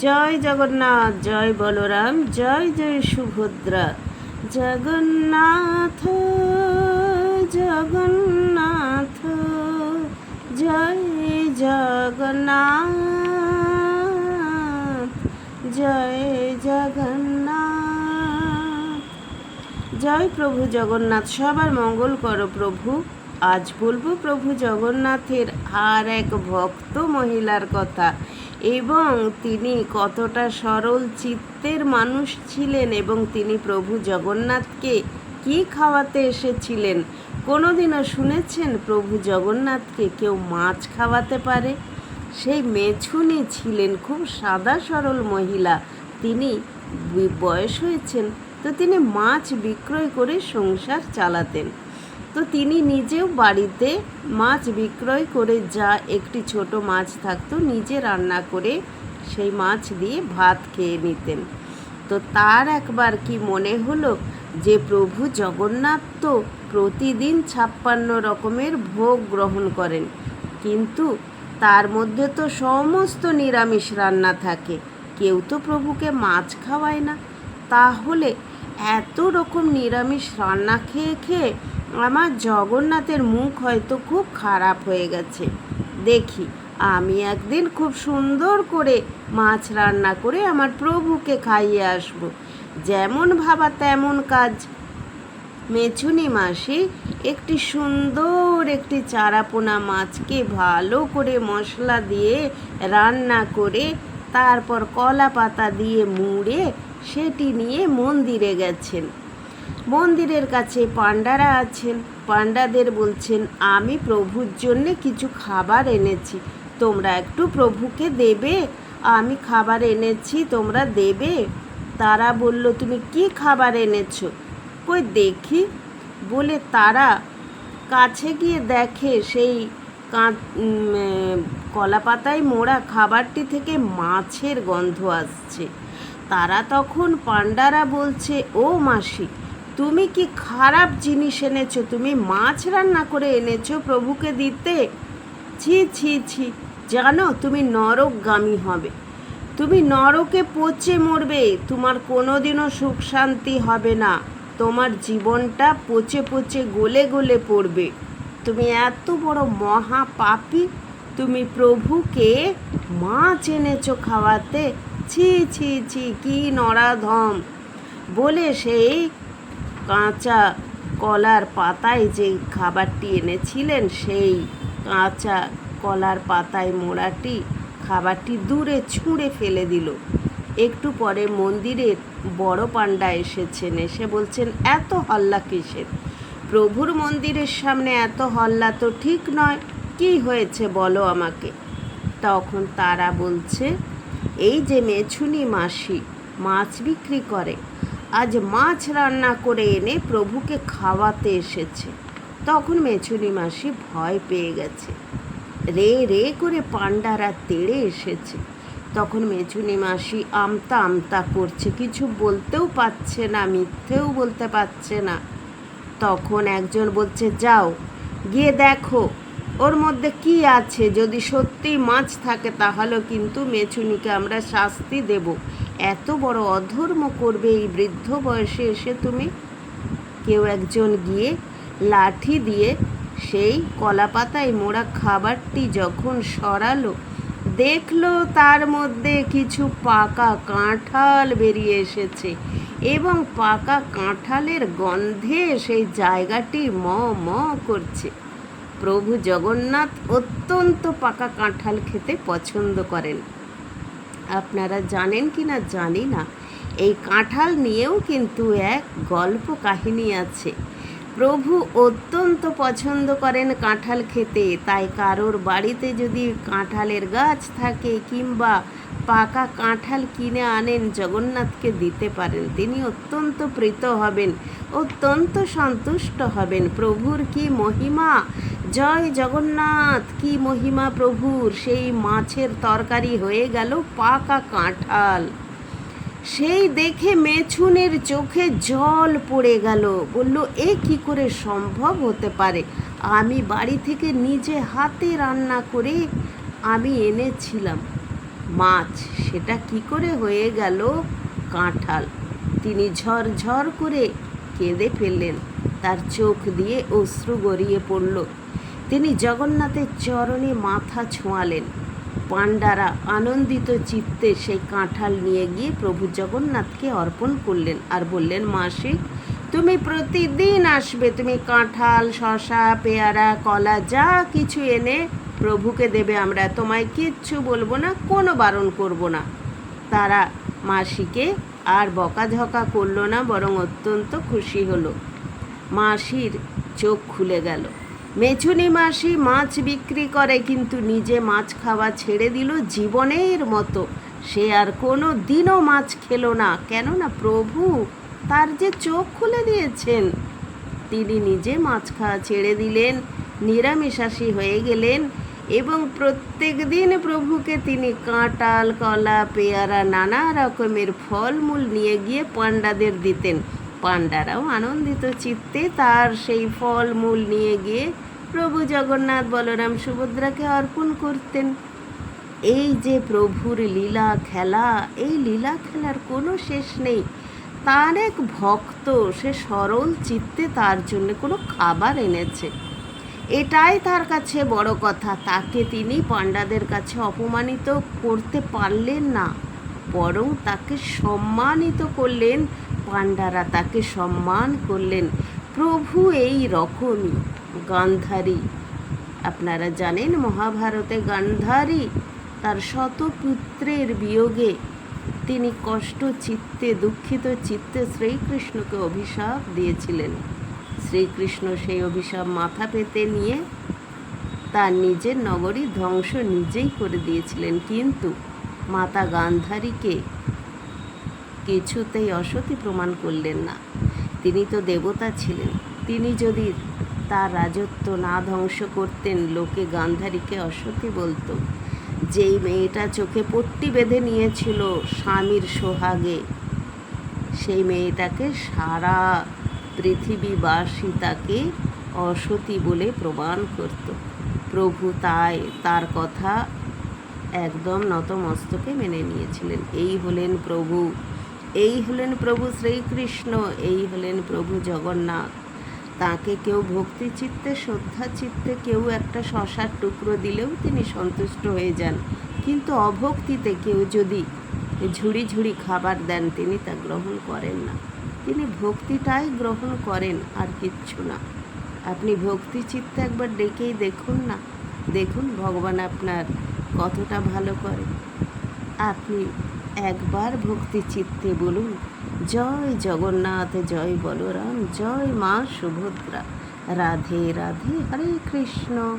জয় জগন্নাথ, জয় বলরাম, জয় জয় সুভদ্রা। জগন্নাথ জগন্নাথ, জয় জগন্নাথ জয় জগন্নাথ। জয় প্রভু জগন্নাথ, সবার মঙ্গল করো প্রভু। আজ বলব প্রভু জগন্নাথের আর এক ভক্ত মহিলার কথা। এবং তিনি কতটা সরল চিত্তের মানুষ ছিলেন এবং তিনি প্রভু জগন্নাথকে কি খাওয়াতে এসেছিলেন? কোনোদিনও শুনেছেন প্রভু জগন্নাথকে কেউ মাছ খাওয়াতে পারে? সেই মেছুনি ছিলেন খুব সাদা সরল মহিলা। তিনি বয়স হয়েছেন, তো তিনি মাছ বিক্রয় করে সংসার চালাতেন। তো তিনি নিজেও বাড়িতে মাছ বিক্রয় করে যা একটি ছোট মাছ থাকতো, নিজে রান্না করে সেই মাছ দিয়ে ভাত খেয়ে নিতেন। তো তার একবার কি মনে হলো যে প্রভু জগন্নাথ তো প্রতিদিন ছাপ্পান্ন রকমের ভোগ গ্রহণ করেন, কিন্তু তার মধ্যে তো সমস্ত নিরামিষ রান্না থাকে, কেউ তো প্রভুকে মাছ খাওয়ায় না। তাহলে এত রকম নিরামিষ রান্না খেয়ে খেয়ে আমার জগন্নাথের মুখ হয়তো খুব খারাপ হয়ে গেছে। দেখি, আমি একদিন খুব সুন্দর করে মাছ রান্না করে আমার প্রভুকে খাইয়ে আসব। যেমন ভাবা তেমন কাজ। মেছুনি মাসি একটি সুন্দর একটি চারাপোনা মাছকে ভালো করে মশলা দিয়ে রান্না করে, তারপর কলা পাতা দিয়ে মুড়ে সেটি নিয়ে মন্দিরে গেছেন। মন্দিরের কাছে পাণ্ডারা আছেন। পাণ্ডাদের বলছেন, আমি প্রভুর জন্যে কিছু খাবার এনেছি। তোমরা একটু প্রভুকে দেবে? আমি খাবার এনেছি, তোমরা দেবে? তারা বলল, তুমি কি খাবার এনেছো? কই, দেখি। বলে, তারা কাছে গিয়ে দেখে সেই কলা পাতায় মোড়া খাবারটি থেকে মাছের গন্ধ আসছে। তারা তখন পাণ্ডারা বলছে, ও মাসি তুমি কি খারাপ জিনিস এনেছো? তুমি মাছ রান্না করে এনেছো প্রভুকে দিতে? ছি ছি ছি। জানো, তুমি নরকগামী হবে। তুমি নরকে পচে মরবে। তোমার কোনোদিনও সুখ শান্তি হবে না। তোমার জীবনটা পচে পচে গলে গলে পড়বে। তুমি এত বড় মহা পাপী। তুমি প্রভুকে মাছ এনেছো খাওয়াতে। ছি ছি ছি, কি নরাধম। বলে সেই কাঁচা কলার পাতায় যে খাবারটি এনেছিলেন, সেই কাঁচা কলার পাতায় মোড়াটি খাবারটি দূরে ছুঁড়ে ফেলে দিল। একটু পরে মন্দিরের বড় পাণ্ডা এসেছেন, এসে বলছেন, এত হল্লা কিসের? প্রভুর মন্দিরের সামনে এত হল্লা তো ঠিক নয়, কি হয়েছে বলো আমাকে? তখন তারা বলছে, এই যে মেছুনি মাসি মাছ বিক্রি করে আজ মাছ রান্না করে এনে প্রভুকে খাওয়াতে এসেছে। তখন মেছুনি মাসি ভয় পেয়ে গেছে। রে রে করে পাণ্ডারা তেড়ে এসেছে। তখন মেছুনি মাসি আমতা আমতা করছে, কিছু বলতেও পারছে না, মিথ্যেও বলতে পারছে না। তখন একজন বলছে, যাও, গিয়ে দেখো, ওর মধ্যে কি আছে? যদি সত্যি মাছ থাকে তাহলে কিন্তু মেছুনিকে আমরা শাস্তি দেব। এত বড় অধর্ম করবে এই বৃদ্ধ বয়সে এসে তুমি? কেউ একজন গিয়ে লাঠি দিয়ে সেই কলা পাতায় মোড়া খাবারটি যখন সরালো, দেখল তার মধ্যে কিছু পাকা কাঁঠাল বেরিয়ে এসেছে এবং পাকা কাঁঠালের গন্ধে সেই জায়গাটি ম ম করছে। প্রভু জগন্নাথ অত্যন্ত পাকা কাঁঠাল খেতে পছন্দ করেন। আপনারা জানেন কি না জানি না। এই কাঁঠাল নিয়েও কিন্তু এক গল্প কাহিনী আছে। প্রভু অত্যন্ত পছন্দ করেন কাঁঠাল খেতে, তাই কারোর বাড়িতে যদি কাঁঠালের গাছ থাকে কিংবা পাকা কাঁঠাল কিনে আনেন, জগন্নাথকে দিতে পারেন। তিনি অত্যন্ত প্রীত হবেন, অত্যন্ত সন্তুষ্ট হবেন। প্রভুর কি মহিমা? জয় জগন্নাথ, কি মহিমা প্রভুর, সেই মাছের তরকারি হয়ে গেল পাকা কাঁঠাল। সেই দেখে মেছুনের চোখে জল পড়ে গেল। বলল, এ কি করে সম্ভব হতে পারে? আমি বাড়ি থেকে নিজে হাতে রান্না করে আমি এনেছিলাম। মাছ, সেটা কি করে হয়ে গেল? কাঁঠাল। তিনি ঝরঝর করে কেঁদে ফেললেন। তার চোখ দিয়ে অশ্রু গড়িয়ে পড়ল। তিনি জগন্নাথের চরণে মাথা ছোঁয়ালেন। পাণ্ডারা আনন্দিত চিত্তে সেই কাঁঠাল নিয়ে গিয়ে প্রভু জগন্নাথকে অর্পণ করলেন আর বললেন, মাসি, তুমি প্রতিদিন আসবে। তুমি কাঁঠাল শশা পেয়ারা, কলা, যা কিছু এনে প্রভুকে দেবে। আমরা তোমায় কিচ্ছু বলব না, কোনো বারণ করব না। তারা মাসিকে আর বকাঝকা করল না, বরং অত্যন্ত খুশি হলো। মাসির চোখ খুলে গেল। মেছুনি মাসি মাছ বিক্রি করে কিন্তু নিজে মাছ খাওয়া ছেড়ে দিল জীবনের মতো। সে আর কোনো দিনও মাছ খেলো না। কেননা প্রভু তার যে চোখ খুলে দিয়েছেন, তিনি নিজে মাছ খাওয়া ছেড়ে দিলেন, নিরামিষাশী হয়ে গেলেন এবং প্রত্যেক দিন প্রভুকে তিনি কাঁটাল কলা, পেয়ারা, নানা রকমের ফলমূল নিয়ে গিয়ে পাণ্ডাদের দিতেন। পাণ্ডারাও আনন্দিত চিত্তে তার সেই ফলমূল নিয়ে গিয়ে প্রভু জগন্নাথ বলরাম সুভদ্রাকে অর্পণ করতেন। এই যে প্রভুর লীলা খেলা, এই লীলা খেলার কোনো শেষ নেই। তার এক ভক্ত সে সরল চিত্তে তার জন্য কোনো খাবার এনেছে। এটাই তার কাছে বড় কথা। তাকে তিনি পাণ্ডাদের কাছে অপমানিত করতে পারলেন না, বরং তাকে সম্মানিত করলেন পাণ্ডারা তাকে সম্মান করলেন। প্রভু এই রকমই গান্ধারী। আপনারা জানেন মহাভারতে গান্ধারী তার শত পুত্রের বিয়োগে তিনি কষ্ট চিত্তে, দুঃখিত চিত্তে শ্রীকৃষ্ণকে অভিশাপ দিয়েছিলেন। শ্রীকৃষ্ণ সেই অভিশাপ মাথা পেতে নিয়ে তার নিজের নগরী ধ্বংস নিজেই করে দিয়েছিলেন। কিন্তু মাতা গান্ধারীকে কিছুতেই অসতি প্রমাণ করলেন না। তিনি তো দেবতা ছিলেন। তিনি যদি তার রাজত্ব না ধ্বংস করতেন, লোকে গান্ধারীকে অসতি বলতো। যেই মেয়েটা চোখে পট্টি বেঁধে নিয়েছিল স্বামীর সোহাগে, সেই মেয়েটাকে সারা পৃথিবীবাসী তাকে অসতী বলে প্রমাণ করত। প্রভু তাই তার কথা একদম নতমস্তকে মেনে নিয়েছিলেন। এই হলেন প্রভু। এই হলেন প্রভু শ্রীকৃষ্ণ, এই হলেন প্রভু জগন্নাথ। তাকে কেউ ভক্তি চিত্তে, শ্রদ্ধা চিত্তে কেউ একটা শশার টুকরো দিলেও তিনি সন্তুষ্ট হয়ে যান। কিন্তু অভক্তিতে কেউ যদি ঝুড়ি ঝুড়ি খাবার দেন, তিনি তা গ্রহণ করেন না। তিনি ভক্তিটাই গ্রহণ করেন আর কিচ্ছু না। আপনি ভক্তি চিত্তে একবার ডেকেই দেখুন না। দেখুন, ভগবান আপনার কতটা ভালো করে। আপনি একবার ভক্তি চিত্তে বলুন, জয় জগন্নাথ, জয় বলরাম, জয় মা সুভদ্রা। রাধে রাধে, হরে কৃষ্ণ।